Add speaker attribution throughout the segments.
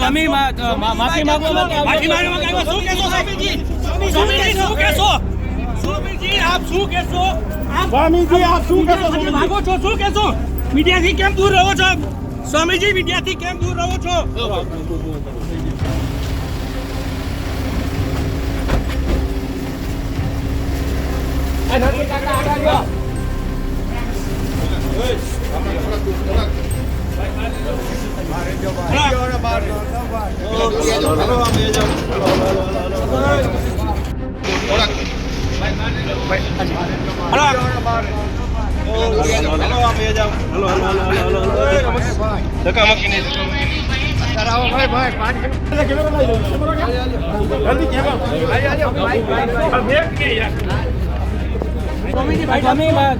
Speaker 1: લ્યો પૂછી લ્યો
Speaker 2: સ્વામીજી ભાઈ
Speaker 1: સ્વામી મા- અ, મા- માફી માંગવા
Speaker 2: માફી માંગવા આવ્યા શું કહેશો સ્વામીજી? સ્વામીજી શું કહેશો? સ્વામીજી આપ શું કહેશો?
Speaker 3: સ્વામીજી આપ શું કહેશો
Speaker 2: ભાગો છો શું કહેશો? મીડિયાથી કેમ દૂર રહો છો? સ્વામીજી મીડિયાથી કેમ દૂર રહો છો?
Speaker 1: Hey!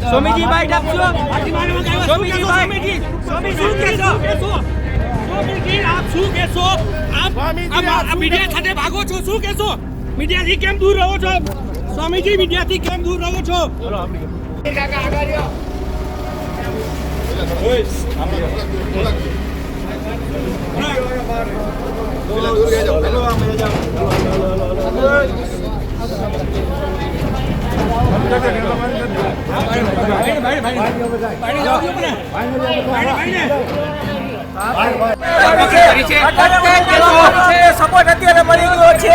Speaker 2: સ્વામીજી આપશો સ્વામીજી સ્વામીજી સ્વામી શું કહેશો સ્વામીજી આપ શું કહેશો? આપ મીડિયા સાથે ભાગો છો? શું કહેશો? મીડિયાથી કેમ દૂર રહો છો? સ્વામીજી મીડિયાથી કેમ દૂર રહો છો?
Speaker 4: સપોર્ટ અત્યારે મળી ગયો છે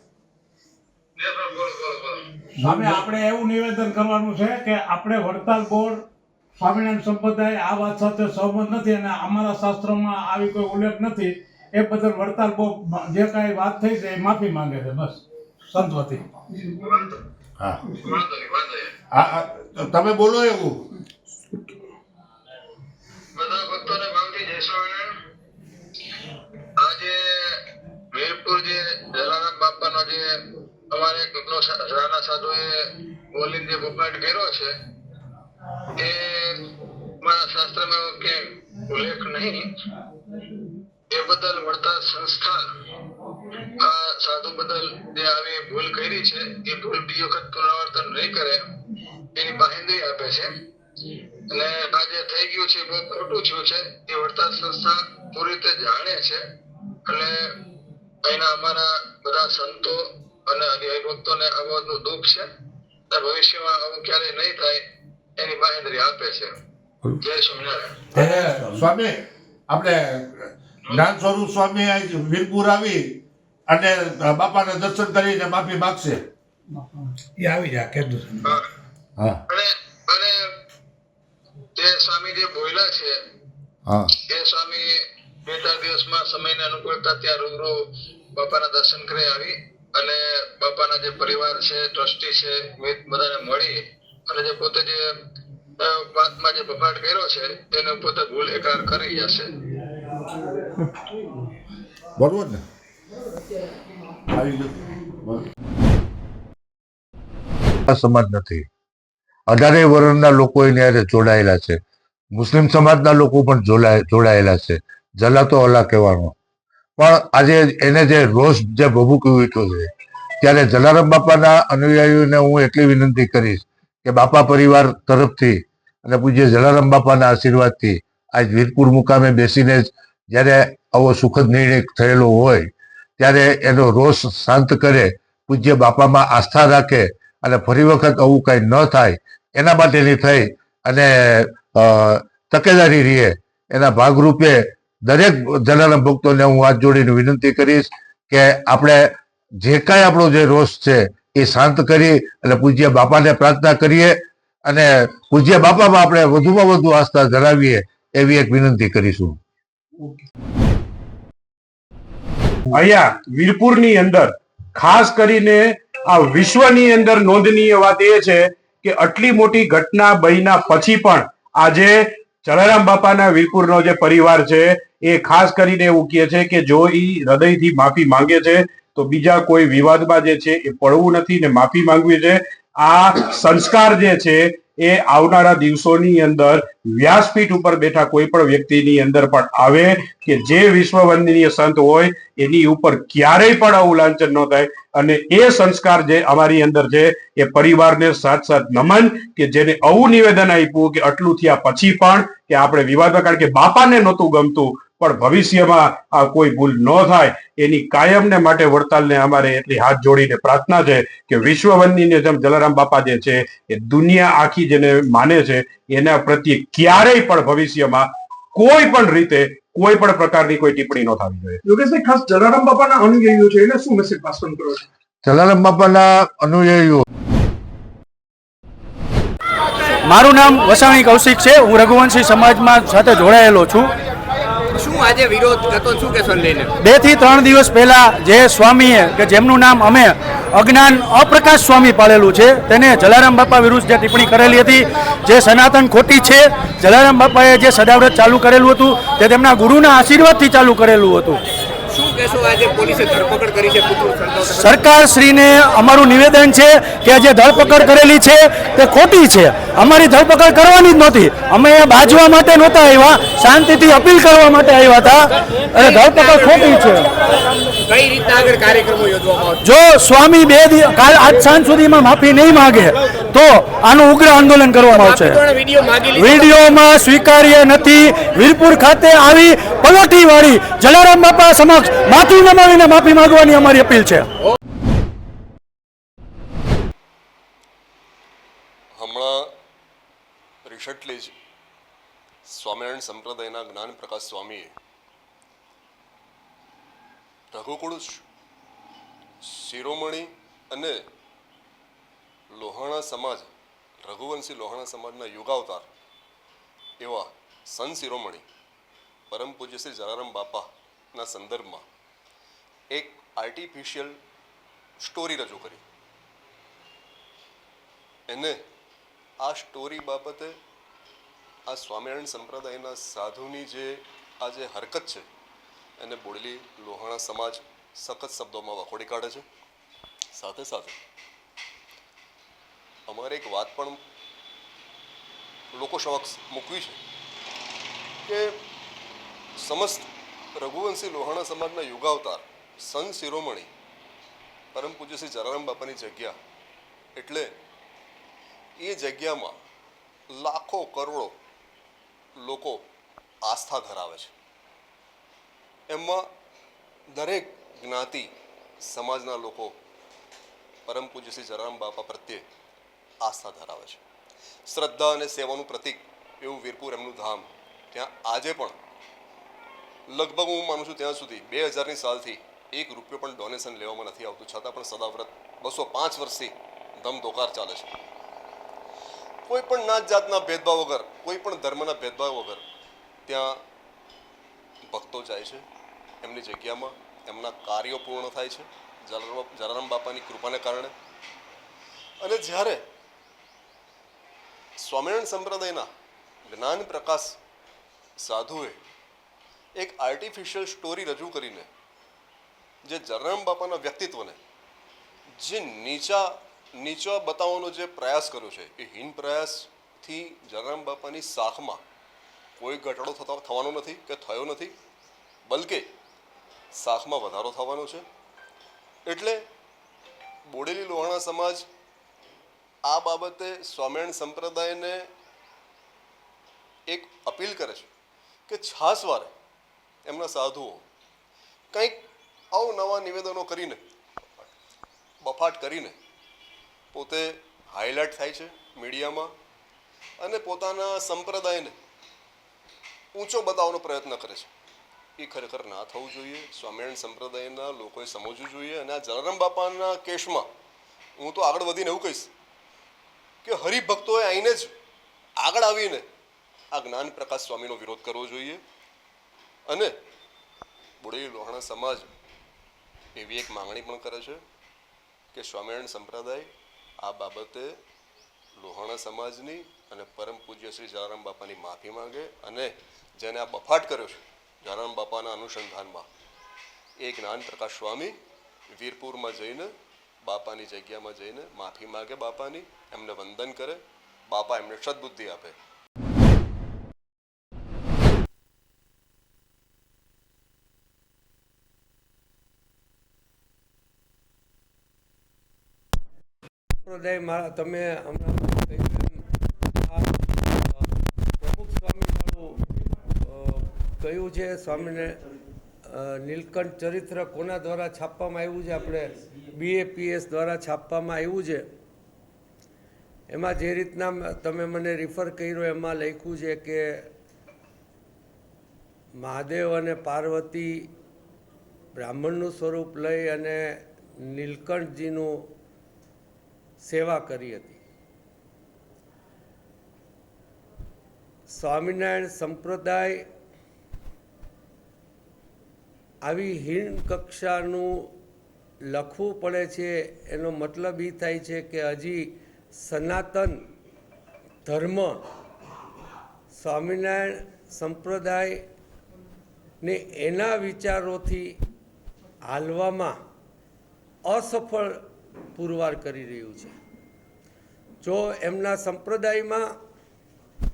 Speaker 5: સામે આપણે એવું નિવેદન કરવાનું છે કે આપણે વડતાલ બોર્ડ સ્વામિનારાયણ સંપ્રદાય આ વાત સાથે સહમત નથી અને અમારા શાસ્ત્રોમાં આવી કોઈ ઉલ્લેખ નથી. એ બદલ વડતાલ બોર્ડ જે કાંઈ વાત થઈ છે એ માફી માંગે છે બસ. સંતવતી.
Speaker 6: હા. તમે બોલો એવું.
Speaker 7: બધા ભક્તોને ભાવથી જય સ્વામિનારાયણ. આજે વીરપુર જે જલારામ બાપાનો જે અમારે કેટલો રાણા સાધુએ બોલીને જે બુકલેટ કર્યો છે, એ મારા શાસ્ત્રમાં કે ઉલ્લેખ નહીં. એ બદલ વળતા સંસ્થા આ સાધુ બદલ જે આવી ભૂલ કરી છે, એ ભૂલ બીજી વખત પુનરાવર્તન નહીં કરે, એની બાહેંધરી આપે છે. અને આ જે થઈ ગયું છે બહુ ખોટું થયું છે. એ વળતા સંસ્થા પૂરી રીતે જાણે છે. અને અહીંના અમારા બધા સંતો અને હરિભક્તોને આ બાબતનું દુઃખ છે. ભવિષ્યમાં આવું ક્યારેય નહીં થાય એની બાહેંધરી આપે છે. જય સ્વામિનારાયણ.
Speaker 6: સ્વામી આપણે જ્ઞાન સ્વરૂપ સ્વામી વીરપુર આવી અને બાપાને દર્શન કરીને માફી માગશે.
Speaker 5: એ આવી જાય કે છે
Speaker 7: હા.
Speaker 6: હા.
Speaker 7: અને અને જે સ્વામી જે બોલ્યા છે
Speaker 6: હા.
Speaker 7: એ સ્વામી બે ચાર દિવસમાં સમયને અનુકૂળતા ત્યાં રૂબરૂ બાપાના દર્શન કરી આવી. અને બાપાના જે પરિવાર છે, ટ્રસ્ટી છે બધાને મળી અને જે પોતે જે વાતમાં જે બફાટ કર્યો છે તેને પોતે ભૂલ એકરાર કરી જશે.
Speaker 6: બરોબર ને.
Speaker 8: સમાજ નથી. અઢારે વર્ણના લોકો એની હારે જોડાયેલા છે. મુસ્લિમ સમાજના લોકો પણ જોડાય- જોડાયેલા છે. જલા તો અલા કહેવાનો. પણ આજે એને જે રોષ જે ભભૂકી ઉઠ્યો છે, ત્યારે જલારામ બાપાના અનુયાયીઓને હું એટલી વિનંતી કરીશ કે બાપા પરિવાર તરફથી અને પૂજ્ય જલારામ બાપાના આશીર્વાદથી આજ વીરપુર મુકામે બેસીને જ જ્યારે આવો સુખદ નિર્ણય થયેલો હોય, ત્યારે એનો રોષ શાંત કરે, પૂજ્ય બાપામાં આસ્થા રાખે અને ફરી વખત આવું કંઈ ન થાય, એના માટેની થઈ અને તકેદારી રહીએ એના ભાગરૂપે દરેક જલારામ ભક્તોને હું હાથ જોડીને વિનંતી કરીશ કે આપણે જે કાંઈ આપણો જે રોષ છે એ શાંત કરી અને પૂજ્ય બાપાને પ્રાર્થના કરીએ અને પૂજ્ય બાપામાં આપણે વધુમાં વધુ આસ્થા ધરાવીએ એવી એક વિનંતી કરીશું.
Speaker 3: અહીંયા વીરપુરની અંદર ખાસ કરીને આ વિશ્વની અંદર નોંધનીય વાત એ છે કે આટલી મોટી ઘટના બન્યા પછી પણ આજે જલારામ બાપાના વીરપુરનો જે પરિવાર છે એ ખાસ કરીને એવું કહે છે કે જો એ હૃદયથી માફી માંગે છે, તો બીજા કોઈ વિવાદમાં જે છે એ પડવું નથી ને માફી માંગવી છે. આ સંસ્કાર જે છે એ આવનારા દિવસોની અંદર વ્યાસપીઠ ઉપર બેઠા કોઈ પણ વ્યક્તિની અંદર પણ આવે કે જે વિશ્વ વંદનીય સંત હોય એની ઉપર ક્યારેય પણ આવું લાંછન ન થાય. અને એ સંસ્કાર જે અમારી અંદર છે એ પરિવારને સાથ સાથ નમન કે જેને આવું નિવેદન આપ્યું કે આટલું થયા પછી પણ કે આપણે વિવાદ કારણ કે બાપાને નહોતું ગમતું પણ ભવિષ્યમાં આ કોઈ ભૂલ ન થાય એની કાયમને માટે વડતાલને અમારે એટલી હાથ જોડીને પ્રાર્થના છે કે વિશ્વ જેમ જલારામ બાપા જે છે એ દુનિયા આખી જેને માને છે એના પ્રત્યે ક્યારેય પણ ભવિષ્યમાં કોઈ પણ રીતે કોઈ પણ પ્રકારની કોઈ ટિપ્પણી ન થવી જોઈએ.
Speaker 9: યોગેશભાઈ ખાસ જલારામ બાપાના અનુયાયીઓ છે એને શું મેસેજ પાસ કરો છો?
Speaker 8: જલારામ બાપાના અનુયાયીઓ.
Speaker 1: મારું નામ વસાણી કૌશિક છે. હું રઘુવંશી સમાજમાં સાથે જોડાયેલો છું.
Speaker 4: શું આજે વિરોધ હતો શું કેશો લઈને?
Speaker 1: બેથી ત્રણ દિવસ પહેલા જે સ્વામીએ, કે જેમનું નામ અમે, અજ્ઞાન અપ્રકાશ સ્વામી પાળેલું છે, તેને જલારામ બાપા વિરુદ્ધ જે ટિપ્પણી કરેલી હતી, જે સનાતન ખોટી છે, જલારામ બાપાએ જે સદાવ્રત ચાલુ કરેલું હતું, તે તેમના ગુરુના આશીર્વાદથી ચાલુ કરેલું હતું.
Speaker 4: શું કેશો આજે પોલીસે ધરપકડ કરી છે પુતળું સળગાવતા
Speaker 1: સરકાર શ્રીને અમારું નિવેદન છે કે જે ધરપકડ કરેલી છે તે ખોટી છે. અમારી ધરપકડ કરવાની જ નહોતી. અમે એ બાજવા માટે નહોતા આવ્યા. શાંતિથી અપીલ કરવા માટે આવ્યા હતા. અને ધરપકડ ખોટી છે. જો સ્વામી બે કાલ આજ સાંજ સુધીમાં માફી નહીં માગે તો આનું ઉગ્ર આંદોલન કરવામાં આવશે. વિડીયોમાં સ્વીકાર્ય નથી. વીરપુર ખાતે આવી પલોઠી વાળી જલારામ બાપા સમક્ષ માથું નમાવીને માફી માંગવાની અમારી અપીલ છે.
Speaker 10: હમણાં રિસન્ટલી જ સ્વામિનારાયણ સંપ્રદાયના જ્ઞાન પ્રકાશ સ્વામીએ રઘુકુળ શિરોમણી અને લોહાણા સમાજ, રઘુવંશી લોહાણા સમાજના યુગાવતાર એવા સંત શિરોમણી, પરમ પૂજ્ય શ્રી જલારામ બાપાના સંદર્ભમાં એક આર્ટિફિશિયલ સ્ટોરી રજૂ કરી. એને આ સ્ટોરી બાબતે આ સ્વામિનારાયણ સંપ્રદાયના સાધુની જે આ જે હરકત છે, એને બોડેલી લોહાણા સમાજ સખત શબ્દોમાં વખોડી કાઢે છે. સાથે સાથે અમારે એક વાત પણ લોકો સમક્ષ મૂકવી છે કે સમસ્ત રઘુવંશી લોહાણા સમાજના યુગાવતાર સંત શિરોમણી પરમ પૂજ્ય શ્રી જલારામ બાપાની જગ્યા. એટલે એ જગ્યામાં લાખો કરોડો લોકો આસ્થા ધરાવે છે. એમાં દરેક જ્ઞાતિ સમાજના લોકો પરમ પૂજ્ય શ્રી જલારામ બાપા પ્રત્યે આસ્થા ધરાવે છે. શ્રદ્ધા અને સેવાનું પ્રતીક એવું વીરપુર એમનું ધામ. ત્યાં આજે પણ લગભગ હું માનું છું ત્યાં સુધી બે હજારની સાલથી એક રૂપિયો પણ ડોનેશન લેવામાં નથી આવતું. છતાં પણ સદાવ્રત બસો પાંચ વર્ષથી ધમધોકાર ચાલે છે. કોઈ પણ નાત જાતના ભેદભાવ વગર, કોઈ પણ ધર્મના ભેદભાવ વગર ત્યાં ભક્તો જાય છે. એમની જગ્યામાં એમના કાર્યો પૂર્ણ થાય છે. જલારામ બાપાની કૃપાને કારણે. અને જ્યારે સ્વામિનારાયણ સંપ્રદાયના જ્ઞાન પ્રકાશ સાધુએ એક આર્ટિફિશિયલ સ્ટોરી રજૂ કરીને જે જલારામ બાપાના વ્યક્તિત્વને, જે નીચા નીચા બતાવવાનો જે પ્રયાસ કર્યો છે, એ હીન પ્રયાસથી જલારામ બાપાની શાખમાં કોઈ ઘટાડો થતો, થવાનો નથી કે થયો નથી, બલકે શાખમાં વધારો થવાનો છે. એટલે બોડેલી લોહાણા સમાજ આ બાબતે સ્વામિનારાયણ સંપ્રદાયને એક અપીલ કરે છે કે છાસવારે એમના સાધુઓ કંઈક અવનવા નિવેદનો કરીને, બફાટ કરીને પોતે હાઇલાઇટ થાય છે મીડિયામાં અને પોતાના સંપ્રદાયને ઊંચો બતાવવાનો પ્રયત્ન કરે છે. એ ખરેખર ના થવું જોઈએ. સ્વામિનારાયણ સંપ્રદાયના લોકોએ સમજવું જોઈએ અને આ જલારામ બાપાના કેસમાં હું તો આગળ વધીને એવું કહીશ કે હરિભક્તોએ આવીને જ આગળ આવીને આ જ્ઞાન પ્રકાશ સ્વામીનો વિરોધ કરવો જોઈએ અને બુડેલી લોહાણા સમાજ એવી એક માંગણી પણ કરે છે કે સ્વામિનારાયણ સંપ્રદાય આ બાબતે લોહાણા સમાજની અને પરમ પૂજ્ય શ્રી જલારામ બાપાની માફી માંગે અને જેને આ બફાટ કર્યો છે, જલારામ બાપાના અનુસંધાનમાં, એ જ્ઞાન પ્રકાશ સ્વામી વીરપુરમાં જઈને, બાપાની જગ્યામાં જઈને માફી માગે બાપાની, એમને વંદન કરે, બાપા એમને સદબુદ્ધિ આપે.
Speaker 11: સંપ્રદાય મારા, તમે પ્રમુખ સ્વામીવાળું કયું છે સ્વામીને નીલકંઠ ચરિત્ર કોના દ્વારા છાપવામાં આવ્યું છે? આપણે બીએપીએસ દ્વારા છાપવામાં આવ્યું છે. એમાં જે રીતના તમે મને રિફર કર્યો, એમાં લખ્યું છે કે મહાદેવ અને પાર્વતી બ્રાહ્મણનું સ્વરૂપ લઈ અને નીલકંઠજીનું સેવા કરી હતી. સ્વામિનારાયણ સંપ્રદાય આવી હીન કક્ષાનું લખવું પડે છે, એનો મતલબ એ થાય છે કે હજી સનાતન ધર્મ સ્વામિનારાયણ સંપ્રદાયને એના વિચારોથી હાલવામાં અસફળ પુરવાર કરી રહ્યું છે. જો એમના સંપ્રદાયમાં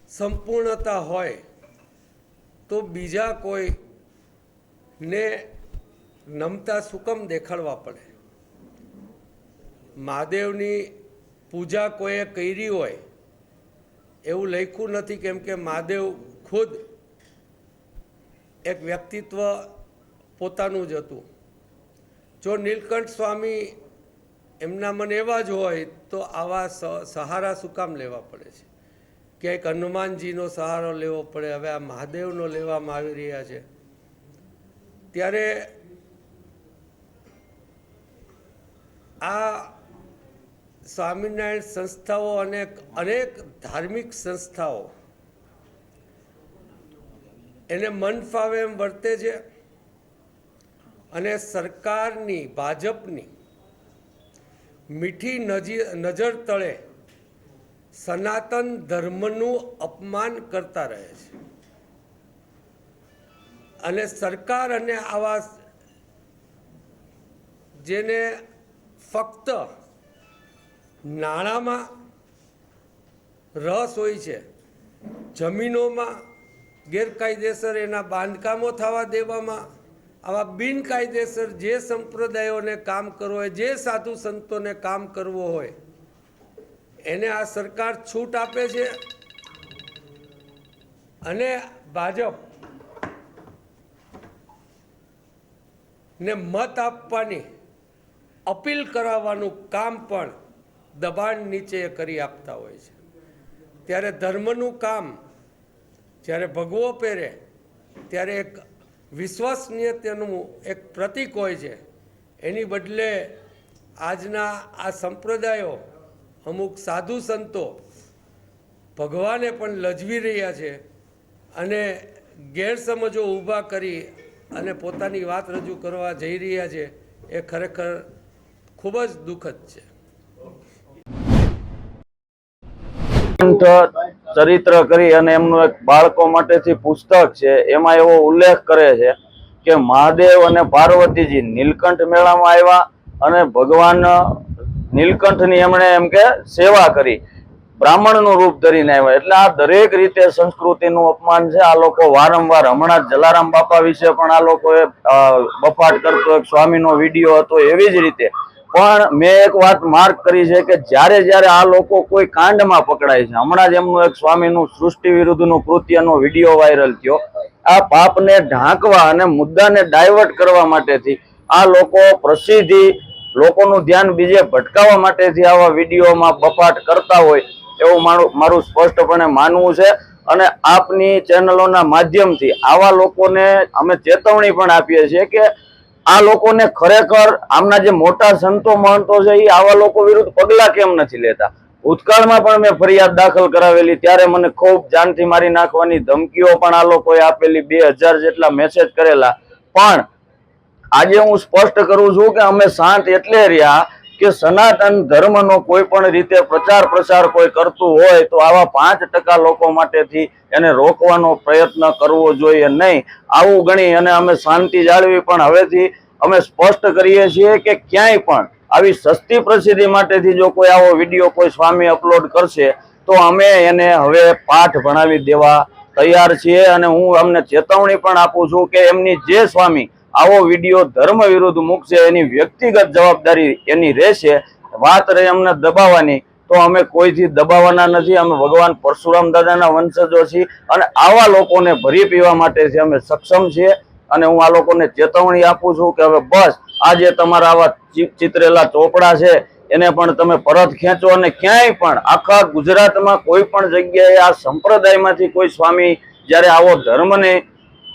Speaker 11: સંપૂર્ણતા હોય, તો બીજા કોઈ ને નમતા સુકમ દેખાડવા પડે. મહાદેવની પૂજા કોઈએ કરી હોય, એવું લખ્યું નથી કેમ કે મહાદેવ ખુદ એક વ્યક્તિત્વ પોતાનું જ હતું. જો નીલકંઠ સ્વામી એમના મન એવા જ હોય તો આવા સહારા શું કામ લેવા પડે છે? ક્યાંક હનુમાનજીનો સહારો લેવો પડે, હવે આ મહાદેવનો લેવામાં આવી રહ્યા છે. ત્યારે આ સ્વામિનારાયણ સંસ્થાઓ અને અનેક ધાર્મિક સંસ્થાઓ એને મન ફાવે એમ વર્તે છે અને સરકારની, ભાજપની મીઠી નજી, નજર તળે. સનાતન ધર્મનું અપમાન કરતા રહે છે. અને સરકાર અને આવા જેને ફક્ત નાણાંમાં રસ હોય છે, જમીનોમાં ગેરકાયદેસર એના બાંધકામો થવા દેવામાં આવા બિનકાયદેસર જે સંપ્રદાયોને કામ કરવું હોય, જે સાધુ સંતોને કામ કરવો હોય, એને આ સરકાર છૂટ આપે છે. અને ભાજપ ને મત આપવાની, અપીલ કરાવવાનું કામ પણ દબાણ નીચે કરી આપતા હોય છે. ત્યારે ધર્મનું કામ જ્યારે ભગવો પહેરે, ત્યારે એક વિશ્વસનીયતાનું એક પ્રતીક હોય છે. એની બદલે આજના આ સંપ્રદાયો અમુક સાધુ સંતો ભગવાને પણ લજવી રહ્યા છે અને ગેરસમજો ઊભા કરી અને પોતાની વાત રજૂ કરવા જઈ રહ્યા છે, એ ખરેખર ખૂબ જ દુઃખદ છે.
Speaker 12: ચરિત્ર કરી અને એમનું એક બાળકો માટેથી પુસ્તક છે, એમાં એવો ઉલ્લેખ કરે છે કે મહાદેવ અને પાર્વતીજી નીલકંઠ મેળામાં આવ્યા અને ભગવાન નીલકંઠની એમણે એમ કે સેવા કરી, બ્રાહ્મણનું રૂપ ધરીને આવ્યા. એટલે આ દરેક રીતે સંસ્કૃતિનું અપમાન છે. આ લોકો વારંવાર, હમણાં જલારામ બાપા વિશે પણ આ લોકોએ બફાટ કરતો એક સ્વામીનો વીડિયો હતો. એવી જ રીતે પણ મેં એક વાત માર્ક કરી છે કે જ્યારે જ્યારે આ લોકો કોઈ કાંડમાં પકડાય છે, હમણાં જ એમનું એક સ્વામીનું સૃષ્ટિ વિરુદ્ધનું કૃત્યનો વીડિયો વાયરલ થયો. આ પાપને ઢાંકવા અને મુદ્દાને ડાયવર્ટ કરવા માટેથી આ લોકો પ્રસિદ્ધિ, લોકોનું ધ્યાન બીજે ભટકાવવા માટેથી આવા વિડીયોમાં બફાટ કરતા હોય એવું મારું મારું સ્પષ્ટપણે માનવું છે. અને આપની ચેનલોના માધ્યમથી આવા લોકોને અમે ચેતવણી પણ આપીએ છીએ કે આ લોકોને ખરેખર આમના જે મોટા સંતો મહંતો છે એ આવા લોકો વિરુદ્ધ પગલા કેમ નથી લેતા? ભૂતકાળમાં પણ મેં ફરિયાદ દાખલ કરાવેલી, ત્યારે મને ખૂબ જાનથી મારી નાખવાની ધમકીઓ પણ આ લોકોએ આપેલી, બે હજાર જેટલા મેસેજ કરેલા. પણ આજે હું સ્પષ્ટ કરું છું કે અમે શાંત એટલે રહ્યા કે સનાતન ધર્મનો કોઈ પણ રીતે પ્રચાર પ્રસાર કોઈ કરતું હોય તો આવા પાંચ ટકા લોકો માટેથી એને રોકવાનો પ્રયત્ન કરવો જોઈએ નહીં. આવું ગણી અને અમે શાંતિ જાળવી પણ હવેથી અમે સ્પષ્ટ કરીએ છીએ કે ક્યાંય પણ આવી સસ્તી પ્રસિદ્ધિ માટેથી જો કોઈ આવો વીડિયો કોઈ સ્વામી અપલોડ કરશે તો અમે એને હવે પાઠ ભણાવી દેવા તૈયાર છીએ અને હું અમને ચેતવણી પણ આપું છું કે એમની જે સ્વામી આવો વીડિયો ધર્મ વિરુદ્ધ મૂકશે, એની વ્યક્તિગત જવાબદારી એની રહેશે. વાત રહી અમને દબાવવાની, તો અમે કોઈથી દબાવવાના નથી, અમે ભગવાન પરશુરામ દાદાના વંશજો છીએ અને આવા લોકોને ભરી પીવા માટેથી અમે સક્ષમ છીએ. અને હું આ લોકોને ચેતવણી આપું છું કે હવે બસ આ જે તમારા આવા ચિતરેલા ચોપડા છે, એને પણ તમે પરત ખેંચો અને ક્યાંય પણ, આખા ગુજરાતમાં કોઈ પણ જગ્યાએ આ સંપ્રદાયમાંથી કોઈ સ્વામી જ્યારે આવો ધર્મને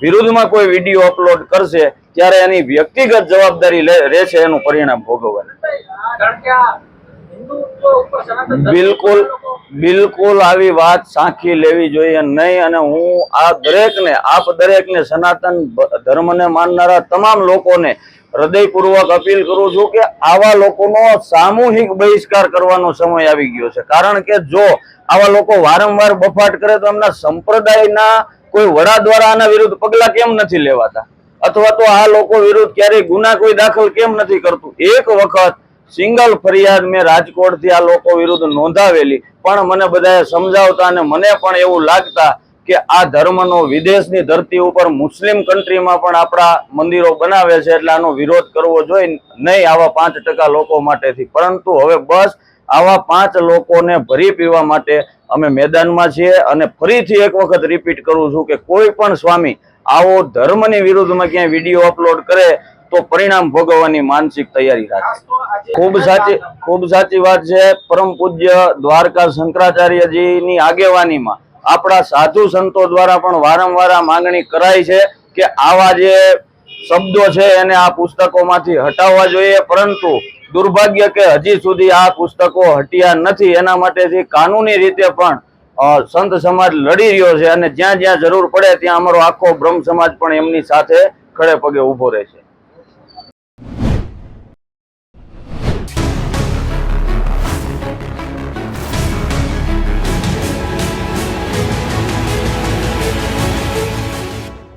Speaker 12: વિરુદ્ધમાં કોઈ વીડિયો અપલોડ કરશે ત્યારે એની વ્યક્તિગત જવાબદારી રહેશે, એનું પરિણામ ભોગવવાનું. બિલકુલ બિલકુલ આવી વાત સાંખી લેવી જોઈએ નહીં અને હું આ દરેકને, આપ દરેકને સનાતન ધર્મને માનનારા તમામ લોકોને હૃદયપૂર્વક અપીલ કરું છું કે આવા લોકોનો સામૂહિક બહિષ્કાર કરવાનો સમય આવી ગયો છે. કારણ કે જો આવા લોકો વારંવાર બફાટ કરે તો એમના સંપ્રદાયના કોઈ વડા દ્વારા આના વિરુદ્ધ પગલાં કેમ નથી લેવાતા? અથવા તો આ લોકો વિરુદ્ધ ક્યારેય ગુના કોઈ દાખલ કેમ નથી કરતું? એક વખત સિંગલ ફરિયાદ મેં રાજકોટથી આ લોકો વિરુદ્ધ નોંધાવેલી. પણ મને બધાએ સમજાવતા અને મને પણ એવું લાગતા કે આ ધર્મનો વિદેશની ધરતી ઉપર મુસ્લિમ કન્ટ્રીમાં પણ આપણા મંદિરો બનાવે છે એટલે આનો વિરોધ કરવો જોઈએ નહીં આવા પાંચ ટકા લોકો માટેથી. પરંતુ હવે બસ આવા પાંચ લોકોને ભરી પીવા માટે અમે મેદાનમાં છીએ અને ફરીથી એક વખત રિપીટ કરું છું કે કોઈ પણ સ્વામી આવો ધર્મની વિરુદ્ધમાં ક્યાંય વીડિયો અપલોડ કરે તો પરિણામ ભોગવવાની માનસિક તૈયારી રાખે. ખૂબ સાચી ખૂબ સાચી વાત છે પરમ પૂજ્ય દ્વારકા શંકરાચાર્યજીની આગેવાનીમાં. આપણા સાધુ સંતો દ્વારા પણ વારંવાર માંગણી કરાઈ છે કે આવા જે શબ્દો છે એને આ પુસ્તકોમાંથી હટાવવા જોઈએ પરંતુ દુર્ભાગ્ય કે હજી સુધી આ પુસ્તકો હટ્યા નથી. એના માટેથી કાનૂની રીતે પણ સંત સમાજ લડી રહ્યો છે અને જ્યાં જ્યાં જરૂર પડે ત્યાં અમારો આખો બ્રહ્મ સમાજ પણ એમની સાથે ખડે પગે ઊભો રહે છે.